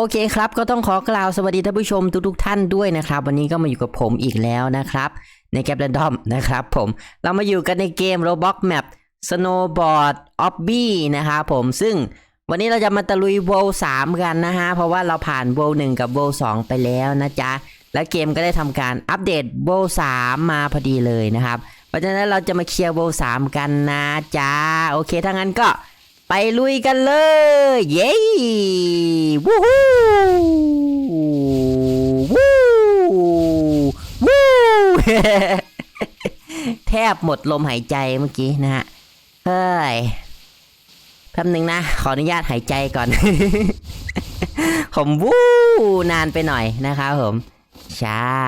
โอเคครับก็ต้องขอกล่าวสวัสดีท่านผู้ชมทุกๆท่านด้วยนะครับ วันนี้ก็มาอยู่กับผมอีกแล้วนะครับในแกปแรนดอมนะครับผมเรามาอยู่กันในเกม Roblox Map Snowboard Obby นะครับผมซึ่งวันนี้เราจะมาตะลุย World 3 กันนะฮะเพราะว่าเราผ่าน World 1 กับ World 2 ไปแล้วนะจ๊ะและเกมก็ได้ทำการอัปเดต World 3 มาพอดีเลยนะครับ เพราะฉะนั้นเราจะมาเคลียร์ World 3 กันนะจ๊ะโอเคถ้างั้นก็ ไปลุยกันเลย เย้วู้ฮู้วู้วู้แทบหมดลมหายใจเมื่อกี้นะฮะ เฮ้ยแป๊บหนึ่งนะ ขออนุญาตหายใจก่อน ผมวู้นานไปหน่อยนะครับผม ใช่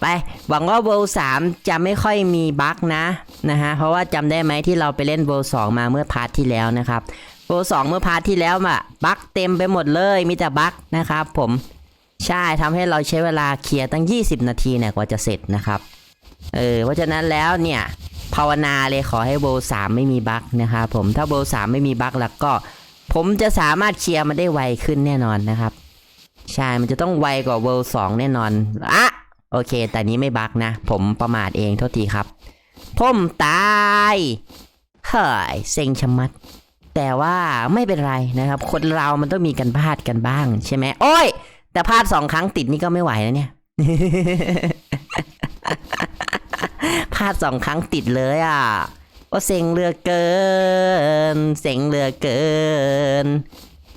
ไป หวังว่าเวลสามจะไม่ค่อยมีบั๊กนะนะฮะ เพราะว่าจำได้ไหมที่เราไปเล่นเวลสองมาเมื่อพาร์ทที่แล้วนะครับเวลสองเมื่อพาร์ทที่แล้วอะบั๊กเต็มไปหมดเลยมีแต่บั๊กนะครับผมใช่ทำให้เราใช้เวลาเคลียร์ตั้ง 20 นาทีเนี่ยกว่าจะเสร็จนะครับเออเพราะฉะนั้นแล้วเนี่ยภาวนาเลยขอให้เวลสามไม่มีบั๊กนะครับผมถ้าเวลสามไม่มีบั๊กแล้วก็ ผมจะสามารถเคลียร์มันได้ไวขึ้นแน่นอนนะครับ ใช่มันจะต้องไวกว่าเวลสองแน่นอนอะ โอเค แต่นี้ไม่บั๊กนะ ผมประมาทเองโทษทีครับ ผมตายเฮ้ยเซ็งชะมัด แต่ว่าไม่เป็นไรนะครับ คนเรามันต้องมีกันพลาดกันบ้างใช่ไหมโอ้ย แต่พลาดสองครั้งติดนี่ก็ไม่ไหวแล้วเนี่ยพลาดสองครั้งติดเลยอะว่าเซ็งเลือเกิน เซ็งเลือเกิน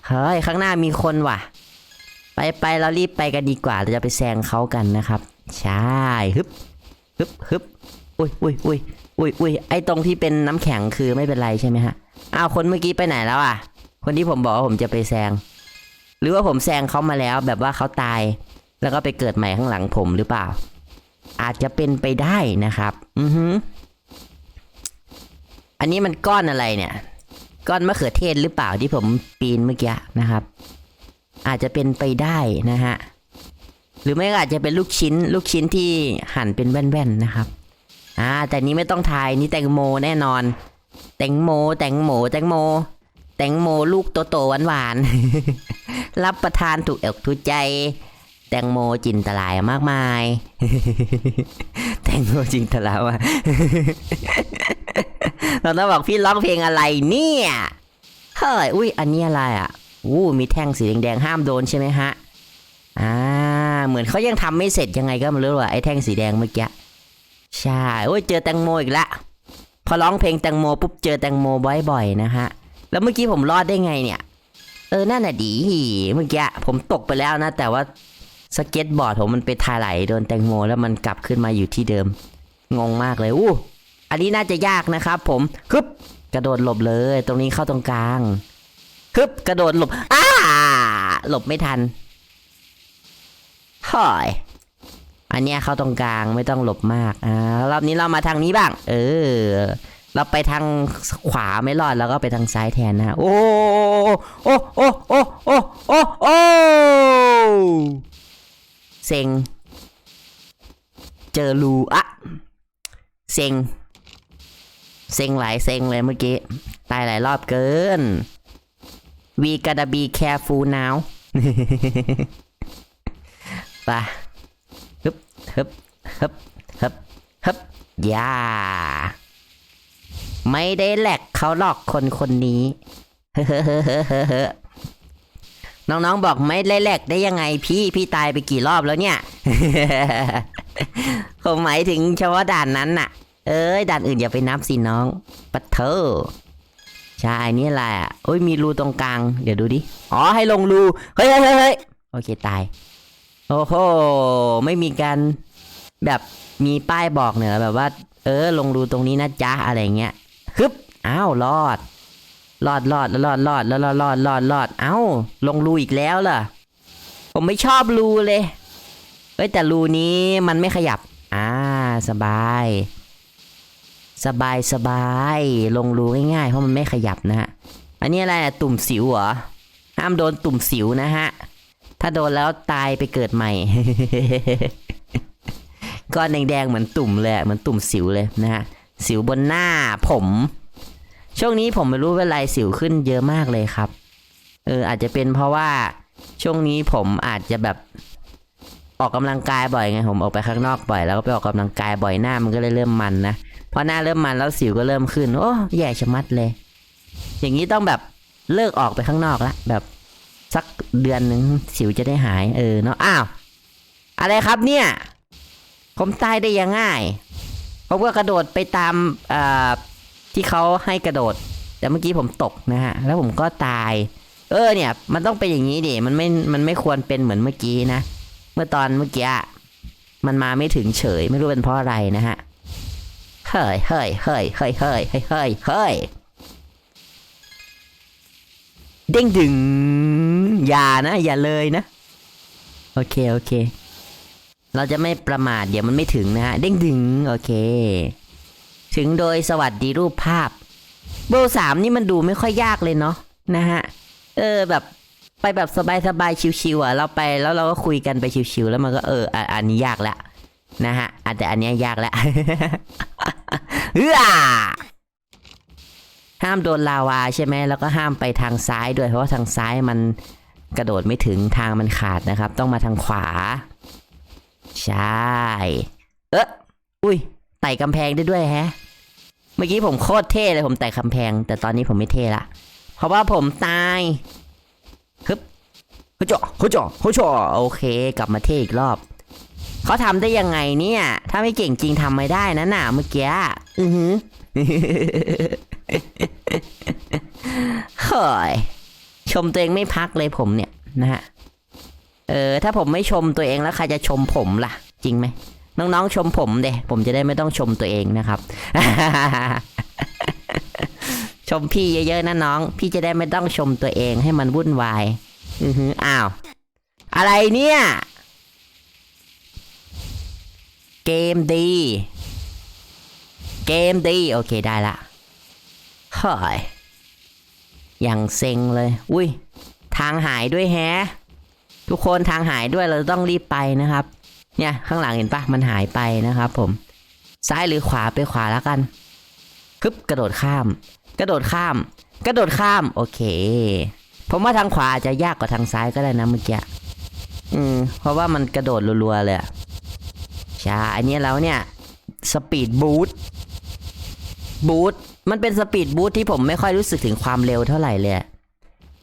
เฮ้ย ข้างหน้ามีคนว่ะ ไปไปเรารีบไปกันดีกว่า เราจะไปแซงเขากันนะครับ ใช่ฮึบฮึบฮึบอุ้ยอุ้ยอุ้ยอุ้ยอุ้ยไอตรงที่เป็นน้ำแข็งคือไม่เป็นไรใช่ไหมฮะอ้าวคนเมื่อกี้ไปไหนแล้วอะ คนที่ผมบอกว่าผมจะไปแซง หรือว่าผมแซงเขามาแล้วแบบว่าเขาตาย แล้วก็ไปเกิดใหม่ข้างหลังผมหรือเปล่า อาจจะเป็นไปได้นะครับ อือฮึอันนี้มันก้อนอะไรเนี่ย ก้อนมะเขือเทศหรือเปล่าที่ผมปีนเมื่อกี้นะครับ อาจจะเป็นไปได้นะฮะ หรือไม่ก็อาจจะเป็นลูกชิ้น ลูกชิ้นที่หั่นเป็นแว่นๆนะครับ อ่า แต่นี้ไม่ต้องทายนี่แตงโมแน่นอน แตงโม แตงโม แตงโม แตงโมลูกโตๆหวานๆ รับประทานถูกอกถูกใจ แตงโมจินตลายมากมาย แตงโมจินตลายว่ะเราต้องบอกพี่ร้องเพลงอะไรเนี่ย เฮ้ย อุ้ย อันนี้อะไรอะ อู้มีแท่งสีแดงๆห้ามโดนใช่ไหมฮะ อ่า เหมือนเขายังทำไม่เสร็จยังไงก็ไม่รู้ว่าไอ้แท่งสีแดงเมื่อกี้ ใช่ โอ้ยเจอแตงโมอีกละ พอร้องเพลงแตงโมปุ๊บเจอแตงโมบ่อยๆนะฮะ แล้วเมื่อกี้ผมรอดได้ไงเนี่ย เออ นั่นน่ะดี เมื่อกี้ผมตกไปแล้วนะ แต่ว่าสเก็ตบอร์ดผมมันไปทาไหลโดนแตงโมแล้วมันกลับขึ้นมาอยู่ที่เดิม งงมากเลย อู้ อันนี้น่าจะยากนะครับผมฮึบกระโดดหลบเลย ตรงนี้เข้าตรงกลางฮึบกระโดดหลบอ้าหลบไม่ทัน หอยอันเนี้ยเข้าตรงกลางไม่ต้องหลบมาก อ่ารอบนี้เรามาทางนี้บ้าง เออ เราไปทางขวาไม่รอดแล้วก็ไปทางซ้ายแทนนะ โอ้ โอ้ โอ้ โอ้ โอ้ โอ้ โอ้เซ็ง เจอรูอะเซ็ง เซ็งหลายเซ็งเลยเมื่อกี้ ตายหลายรอบเกิน we gotta be careful now ไปฮึบฮึบฮึบฮึบฮึบย่าไม่ได้แหลกเขาหลอกคนคนนี้เฮ้อน้องๆบอกไม่ได้แหลกได้ยังไงพี่พี่ตายไปกี่รอบแล้วเนี่ยผมหมายถึงเฉพาะด่านนั้นน่ะ เอ้ยด่านอื่นอย่าไปนับสิน้องปัดเธอใช่นี่แหละโอ้ยมีรูตรงกลาง เดี๋ยวดูดิ อ๋อให้ลงรู เฮ้ยเฮ้ยเฮ้ยโอเคตาย โอ้โห ไม่มีการแบบมีป้ายบอกเนี่ยแบบว่า เออ ลงรูตรงนี้นะจ๊ะอะไรเงี้ยฮึบอ้าวรอด รอดรอดแล้วรอดรอดแล้วรอดรอดรอดรอดเอ้า ลงรูอีกแล้วเหรอผมไม่ชอบรูเลยเฮ้ยแต่รูนี้มันไม่ขยับ อ่า สบาย สบายสบายลงรูง่ายๆเพราะมันไม่ขยับนะฮะอันนี้อะไรอะตุ่มสิวเหรอห้ามโดนตุ่มสิวนะฮะ ถ้าโดนแล้วตายไปเกิดใหม่ ก้อนแดงๆเหมือนตุ่มเลยเหมือนตุ่มสิวเลยนะฮะ สิวบนหน้าผม ช่วงนี้ผมไม่รู้เป็นไรสิวขึ้นเยอะมากเลยครับ เอออาจจะเป็นเพราะว่าช่วงนี้ผมอาจจะแบบออกกำลังกายบ่อยไงผมออกไปข้างนอกบ่อยแล้วก็ไปออกกำลังกายบ่อยหน้ามันก็เลยเริ่มมันนะพอหน้าเริ่มมันแล้วสิวก็เริ่มขึ้น โอ้แย่ชะมัดเลย อย่างนี้ต้องแบบเลิกออกไปข้างนอกละแบบ สักเดือนหนึ่งสิวจะได้หาย เออเนาะอ้าว อะไรครับเนี่ย ผมตายได้ยังง่าย ผมก็กระโดดไปตามอ่อที่เขาให้กระโดด แต่เมื่อกี้ผมตกนะฮะ แล้วผมก็ตาย เออเนี่ย มันต้องเป็นอย่างนี้ดิมันไม่มันไม่ควรเป็นเหมือนเมื่อกี้นะ เมื่อตอนเมื่อกี้มันมาไม่ถึงเฉยไม่รู้เป็นเพราะอะไรนะฮะเฮ้ยเฮ้ยเฮ้ยเฮ้ยเฮ้ยเฮ้ยเฮ้ย เด้งดึง อย่านะ อย่าเลยนะ โอเค โอเค เราจะไม่ประมาทเดี๋ยวมันไม่ถึงนะฮะ เด้งดึง โอเค ถึงโดยสวัสดีรูปภาพ เบอร์สามนี่มันดูไม่ค่อยยากเลยเนาะนะฮะ เออแบบไปแบบสบายๆชิวๆอะ เราไปแล้วเราก็คุยกันไปชิวๆแล้วมันก็เอออันนี้ยากแล้วนะฮะอะแต่อันเนี้ยยากแล้วเฮ้อ ห้ามโดนลาวาใช่ไหมแล้วก็ห้ามไปทางซ้ายด้วยเพราะว่าทางซ้ายมันกระโดดไม่ถึงทางมันขาดนะครับ ต้องมาทางขวา ใช่ เอออุ้ยไต่กำแพงได้ด้วยแฮะ เมื่อกี้ผมโคตรเท่เลยผมไต่กำแพง แต่ตอนนี้ผมไม่เท่ละ เพราะว่าผมตายฮึบฮึจ่อฮึจ่อฮึจ่อโอเค กลับมาเท่อีกรอบเขาทำได้ยังไงเนี่ย ถ้าไม่เก่งจริงทำไม่ได้นะหน่ะเมื่อกี้อือหือ เฮ้ยชมตัวเองไม่พักเลยผมเนี่ยนะฮะ เออ ถ้าผมไม่ชมตัวเองแล้วใครจะชมผมล่ะ จริงไหมน้องๆชมผมเดผมจะได้ไม่ต้องชมตัวเองนะครับ ชมพี่เยอะๆนะน้อง พี่จะได้ไม่ต้องชมตัวเองให้มันวุ่นวาย อือหืออ้าว อะไรเนี่ย เกมดี เกมดี โอเคได้ละ เฮ้ยอย่างเซ็งเลย อุ้ย ทางหายด้วยแฮะ ทุกคนทางหายด้วยเราต้องรีบไปนะครับ เนี่ยข้างหลังเห็นปะมันหายไปนะครับ ผม ซ้ายหรือขวาไปขวาแล้วกันคึบกระโดดข้าม กระโดดข้าม กระโดดข้าม โอเค ผมว่าทางขวาอาจจะยากกว่าทางซ้ายก็ได้นะเมื่อกี้ อืม เพราะว่ามันกระโดดรัวๆเลยใช่ อันนี้แล้วเนี่ย สปีดบูทบูท มันเป็นสปีดบูทที่ผมไม่ค่อยรู้สึกถึงความเร็วเท่าไหร่เลยอะ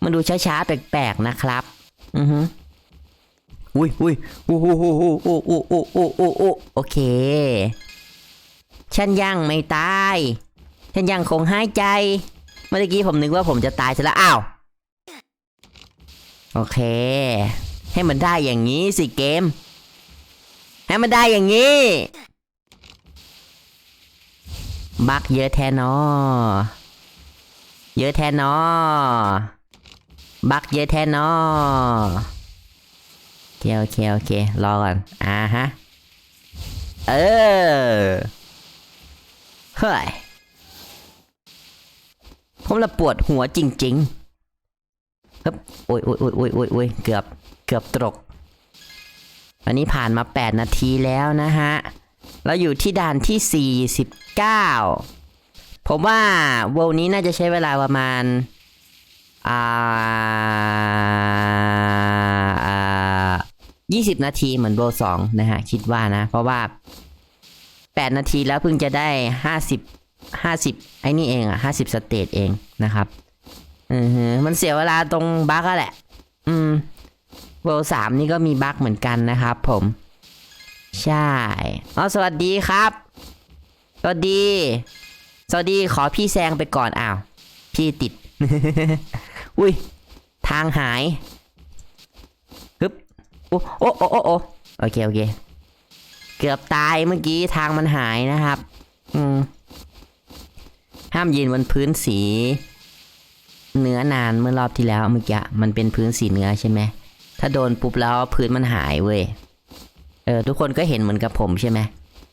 มันดูช้าๆ แปลกๆ นะครับ อือฮึอุ้ยอุ้ยอู้หูหูหูอู้อู้อู้อู้อู้อู้โอเค ฉันยังไม่ตาย ฉันยังคงหายใจ เมื่อกี้ผมนึกว่าผมจะตายซะแล้ว อ้าว โอเค ให้มันได้อย่างนี้สิเกม ให้มันได้อย่างนี้ บักเยอะแทนอเยอะแทนอบักเยอะแทนอโอเคโอเคโอเค รอก่อน อ่าฮะ เออ เฮ้ย ผมละปวดหัวจริงๆฮึบโอ้ยโอ้ยโอ้ยโอ้ยโอ้ยโอ้ยเกือบ เกือบตกอันนี้ผ่านมา 8 นาทีแล้วนะฮะ เราอยู่ที่ด่านที่ 49 ผมว่าโวลนี้น่าจะใช้เวลาประมาณอาอ่ายี่สิบนาทีเหมือนโบสองนะฮะ คิดว่านะ เพราะว่าแปดนาทีแล้วเพิ่งจะได้ห้าสิบห้าสิบไอ้นี่เองอะห้าสิบสเตจเองนะครับอือฮึมันเสียเวลาตรงบั๊กอะแหละ อืมโบสามนี่ก็มีบั๊กเหมือนกันนะครับผม ใช่อ๋อสวัสดีครับ สวัสดี สวัสดีขอพี่แซงไปก่อนอ้าว พี่ติด อุ้ย ทางหายฮึบโอโอ้โอ้โอ้โอ้โอเค โอเค เกือบตายเมื่อกี้ทางมันหายนะครับ อืม ห้ามยืนบนพื้นสีเนื้อนานเมื่อรอบที่แล้วเมื่อกี้มันเป็นพื้นสีเนื้อใช่ไหมถ้าโดนปุ๊บแล้วพื้นมันหายเว้ย เออทุกคนก็เห็นเหมือนกับผมใช่ไหม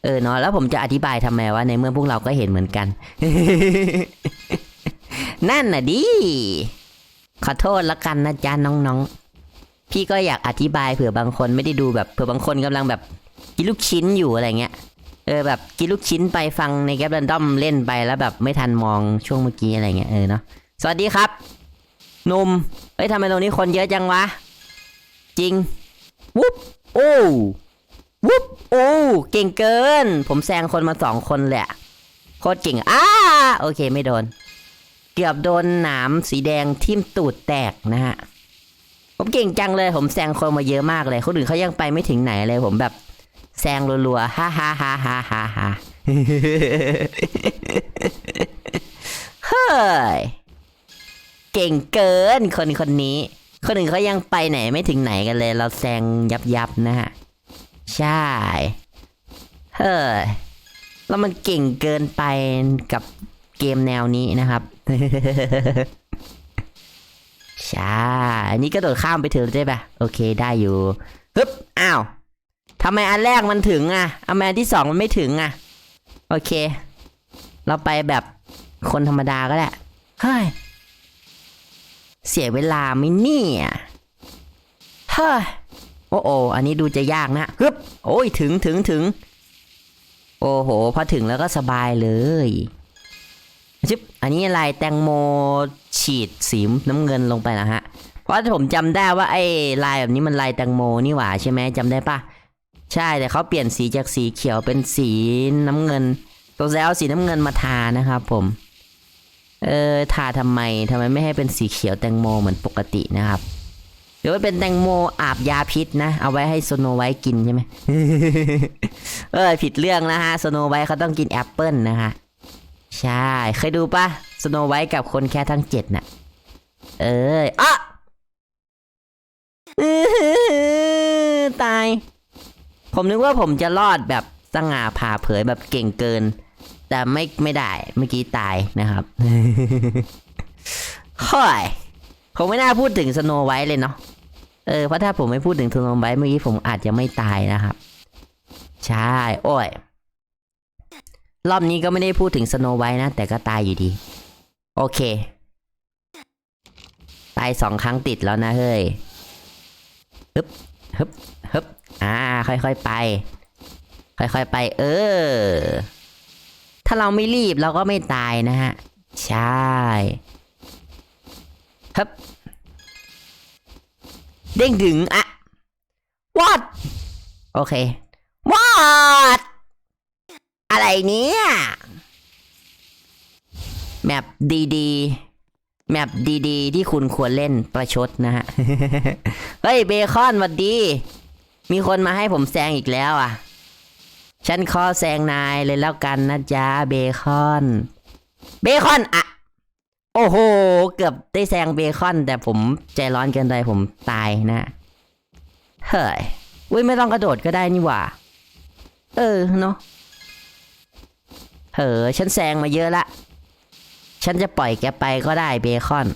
เออเนาะแล้วผมจะอธิบายทำไมว่าในเมื่อพวกเราก็เห็นเหมือนกัน นั่นน่ะดิขอโทษละกันนะจ๊ะน้องๆ พี่ก็อยากอธิบายเผื่อบางคนไม่ได้ดูแบบเผื่อบางคนกำลังแบบกินลูกชิ้นอยู่อะไรเงี้ยเออแบบกินลูกชิ้นไปฟังในแกปแรนดอมเล่นไปแล้วแบบไม่ทันมองช่วงเมื่อกี้อะไรเงี้ยเออเนาะสวัสดีครับหนุ่มเฮ้ยทำไมตรงนี้คนเยอะจังวะ จริง วุ๊บโอ้ วุ๊บโอ้เก่งเกิน ผมแซงคนมาสองคนเลยอะโคตรเก่งอ้าโอเคไม่โดน เกือบโดนหนามสีแดงทิ่มตูดแตกนะฮะผมเก่งจังเลย ผมแซงคนมาเยอะมากเลยคนอื่นเขายังไปไม่ถึงไหนเลยผมแบบแซงรัวๆฮ่าฮ่าฮ่าฮ่าฮ่าฮ่าเฮ้ยเก่งเกินคนคนนี้ คนอื่นเขายังไปไหนไม่ถึงไหนกันเลย เราแซงยับยับนะฮะ ใช่ เฮ้ยแล้วมันเก่งเกินไปกับเกมแนวนี้นะครับ ใช่อันนี้ก็โดดข้ามไปถึงได้ปะโอเคได้อยู่ฮึบอ้าวทำไมอันแรกมันถึงอะทำไมอันที่สองมันไม่ถึงอะ โอเค เราไปแบบคนธรรมดาก็ได้เฮ้ย เสียเวลาไมเนี่ยเฮ้ย โอ้โออันนี้ดูจะยากนะฮึบโอ้ยถึงถึงถึง โอ้โห พอถึงแล้วก็สบายเลยชิบอันนี้อะไรแตงโมฉีดสีน้ำเงินลงไปนะฮะ เพราะผมจำได้ว่าไอ้ลายแบบนี้มันลายแตงโมนี่หว่าใช่ไหมจำได้ปะใช่แต่เขาเปลี่ยนสีจากสีเขียวเป็นสีน้ำเงิน ตัวแล้วสีน้ำเงินมาทานะครับผมเออทาทำไมทำไมไม่ให้เป็นสีเขียวแตงโมเหมือนปกตินะครับ รือว่าเป็นแตงโมอาบยาพิษนะ เอาไว้ให้โซโนไวท์กินใช่ไหม เออผิดเรื่องนะฮะสโนไวท์เขาต้องกินแอปเปิลนะฮะ ใช่ เคยดูปะสโนไวท์กับคนแค่ทั้งเจ็ดน่ะ เอออะอื้อหือตาย ผมนึกว่าผมจะรอดแบบสง่าผ่าเผยแบบเก่งเกิน แต่ไม่ไม่ได้เมื่อกี้ตายนะครับค่อยผมไม่น่าพูดถึงสโนไวท์เลยเนาะ เออเพราะถ้าผมไม่พูดถึงสโนไวท์เมื่อกี้ผมอาจจะไม่ตายนะครับ ใช่ โอ้ย รอบนี้ก็ไม่ได้พูดถึงสโนไวนะ แต่ก็ตายอยู่ดี โอเค ตายสองครั้งติดแล้วนะเฮ้ยฮึบฮึบฮึบอ่า ค่อยๆไป ค่อยๆไป เออ ถ้าเราไม่รีบเราก็ไม่ตายนะฮะ ใช่ฮึบ เด้งดึงอะ what โอเค what อะไรเนี่ยแมปดีๆ แมปดีๆ ที่คุณควรเล่นประชดนะฮะ เฮ้ยเบคอนหวัดดี มีคนมาให้ผมแซงอีกแล้วอะ ฉันขอแซงนายเลยแล้วกันนะจ๊ะเบคอน เบคอนอะ โอ้โห เกือบได้แซงเบคอน แต่ผมใจร้อนเกินไปผมตายนะ เฮ้ยอุ้ยไม่ต้องกระโดดก็ได้นี่หว่า เออเนาะเฮ้อฉันแซงมาเยอะละ ฉันจะปล่อยแกไปก็ได้เบคอน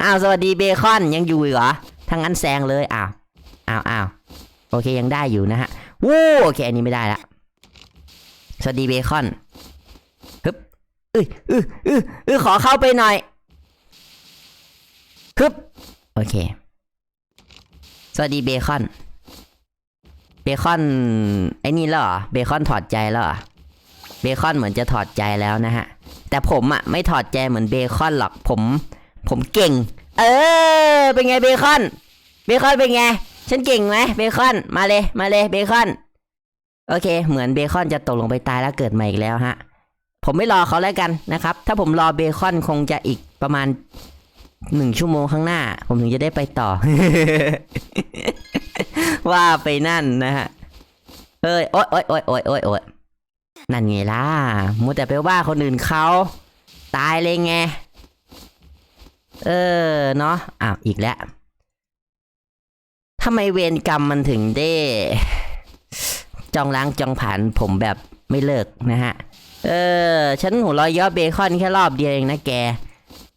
อ้าวสวัสดีเบคอนยังอยู่เหรอถ้างั้นแซงเลยอ้าวอ้าวอ้าวโอเคยังได้อยู่นะฮะวู้โอเคอันนี้ไม่ได้ละสวัสดีเบคอน อ้ยเอ้ยเอ้ยเอ้ยขอเข้าไปหน่อยฮึบโอเค สวัสดีเบคอน เบคอน ไอ้นี่แล้วเหรอ เบคอนถอดใจแล้วเหรอ เบคอนเหมือนจะถอดใจแล้วนะฮะ แต่ผมอะไม่ถอดใจเหมือนเบคอนหรอก ผม ผมเก่ง เออ เป็นไงเบคอน เบคอนเป็นไง ฉันเก่งไหมเบคอน มาเลย มาเลยเบคอน โอเค เหมือนเบคอนจะตกลงไปตายแล้วเกิดใหม่อีกแล้วฮะ ผมไม่รอเขาแล้วกันนะครับ ถ้าผมรอเบคอนคงจะอีกประมาณหนึ่งชั่วโมงข้างหน้า ผมถึงจะได้ไปต่อ ว่าไปนั่นนะฮะเฮ้ยโอ๊ยโอ๊ยโอ๊ยโอ๊ยโอ๊ยโอ๊ยนั่นไงล่ะมัวแต่ไปว่าคนอื่นเขา ตายเลยไง เออเนาะอ้าวอีกแล้วทำไมเวรกรรมมันถึงได้ จองล้างจองผ่านผมแบบไม่เลิกนะฮะ เออ ฉันหัวเรอยย่อเบคอนแค่รอบเดียวเองนะแก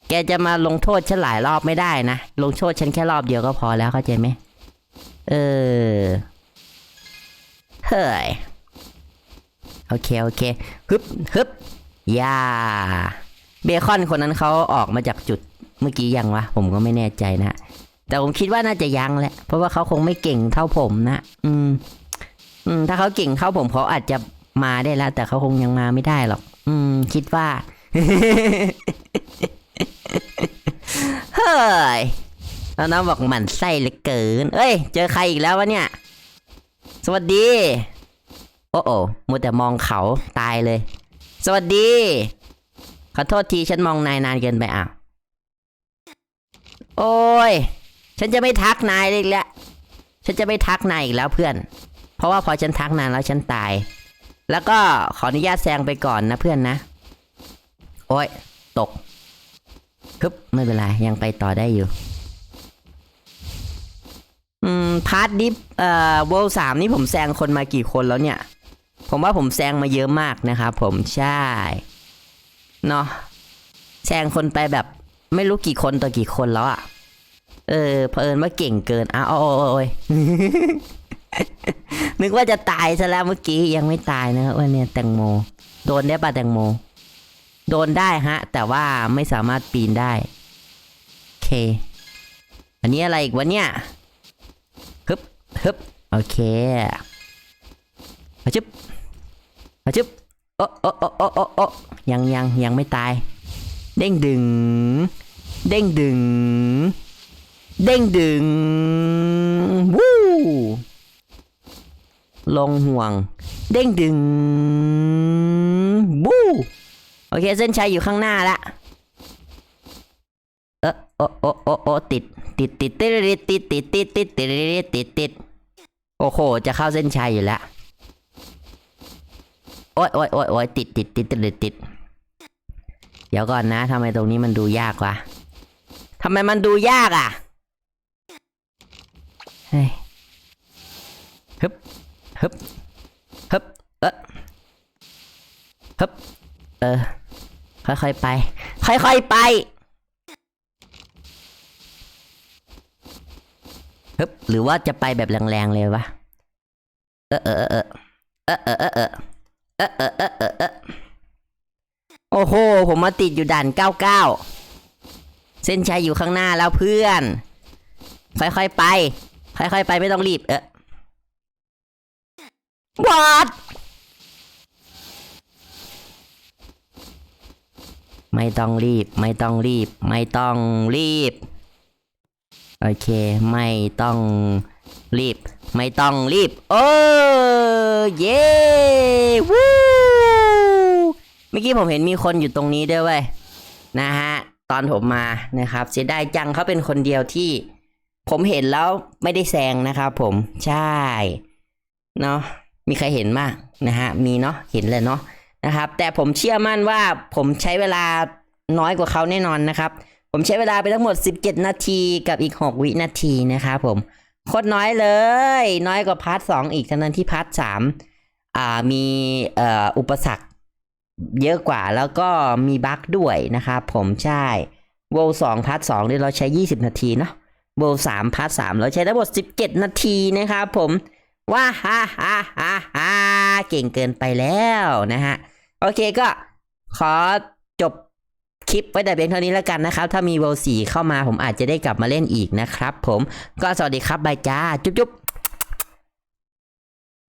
แกจะมาลงโทษฉันหลายรอบไม่ได้นะ ลงโทษฉันแค่รอบเดียวก็พอแล้วเข้าใจไหม เออ เฮ้ย โอเค โอเค ฮึบฮึบยาเบคอนคนนั้นเขาออกมาจากจุดเมื่อกี้ยังวะ ผมก็ไม่แน่ใจนะ แต่ผมคิดว่าน่าจะยังแหละ เพราะว่าเขาคงไม่เก่งเท่าผมนะ อืม อืม ถ้าเขาเก่งเท่าผมเขาอาจจะ มาได้แล้ว แต่เขาคงยังมาไม่ได้หรอก อืม คิดว่า เฮ้ยแล้วน้องบอกหมันไส้เหลือเกิน เอ้ย เจอใครอีกแล้ววะเนี่ย สวัสดี โอ้โอ้มัวแต่มองเขาตายเลย สวัสดี ขอโทษทีฉันมองนายนานเกินไปอะโอ้ย ฉันจะไม่ทักนายเลยอีกแล้ว ฉันจะไม่ทักนายอีกแล้วเพื่อน เพราะว่าพอฉันทักนายแล้วฉันตาย แล้วก็ขออนุญาตแซงไปก่อนนะเพื่อนนะ โอ้ย ตกฮึบไม่เป็นไร ยังไปต่อได้อยู่ อืม พาร์ทดิฟเอ่อโวลสามนี่ผมแซงคนมากี่คนแล้วเนี่ย ผมว่าผมแซงมาเยอะมากนะครับผมใช่ เนาะแซงคนไปแบบไม่รู้กี่คนต่อกี่คนแล้วอะเออเผอิญว่าเก่งเกินอ้าวโอ้ย นึกว่าจะตายซะแล้วเมื่อกี้ยังไม่ตายนะครับว่าเนี่ยแตงโม โดนได้ปะแตงโม โดนได้ฮะ แต่ว่าไม่สามารถปีนได้โอเค อันนี้อะไรอีกวะเนี่ยฮึบฮึบโอเคมาชึบมาชึบโอ้โอ้โอ้โอ้โอ้โอ้ยังยังยังไม่ตาย เด้งดึง เด้งดึง เด้งดึง วู้ ลงห่วง เด้งดึงวู้โอเค เส้นชัยอยู่ข้างหน้าละเออโอโอโอโอติดติดติด ติดติดติดติดติดติดติดติดติดติดโอ้โห จะเข้าเส้นชัยอยู่แล้วโอ้ยโอ้ยโอ้ยโอ้ยติดติดติดติดติดติดเดี๋ยวก่อนนะทำไมตรงนี้มันดูยากวะทำไมมันดูยากอะเฮ้ยฮึบ ฮึบฮึบเออฮึบเออ ค่อยๆไป ค่อยๆไปฮึบหรือว่าจะไปแบบแรงๆเลยวะ เออเออเออเออเออเออเออเออเออเออเออโอ้โห ผมมาติดอยู่ด่านเก้าเก้าเส้นชัยอยู่ข้างหน้าแล้วเพื่อน ค่อยๆไป ค่อยๆไปไม่ต้องรีบ เออ วัดไม่ต้องรีบ ไม่ต้องรีบ ไม่ต้องรีบ โอเค ไม่ต้องรีบ ไม่ต้องรีบ โอ้เย้วู้เมื่อกี้ผมเห็นมีคนอยู่ตรงนี้ด้วยเว้ยนะฮะ ตอนผมมานะครับ เสียดายจังเขาเป็นคนเดียวที่ ผมเห็นแล้วไม่ได้แซงนะครับผม ใช่ เนาะ มีใครเห็นมากนะฮะมีเนาะเห็นเลยเนาะนะครับ แต่ผมเชื่อมั่นว่าผมใช้เวลาน้อยกว่าเขาแน่นอนนะครับ ผมใช้เวลาไปทั้งหมด 17 นาทีกับอีก 6 วินาทีนะครับผมโคตรน้อยเลย น้อยกว่าพาร์ทสองอีกทั้งนั้นที่พาร์ทสามมีอุปสรรคเยอะกว่าแล้วก็มีบั๊กด้วยนะครับผมใช่โวลสองพาร์ทสองเนี่ยเราใช้ 20 นาทีเนาะโบสามพาร์ทสามเราใช้ทั้งหมดสิบเจ็ดนาทีนะครับผม ว้าฮ่าฮ่าฮ่าฮ่าเก่งเกินไปแล้วนะฮะ โอเคก็ขอจบคลิปไว้แต่เพียงเท่านี้แล้วกันนะครับ ถ้ามีเวลสี่เข้ามาผมอาจจะได้กลับมาเล่นอีกนะครับผมก็สวัสดีครับบายจ้า จุ๊บจุ๊บ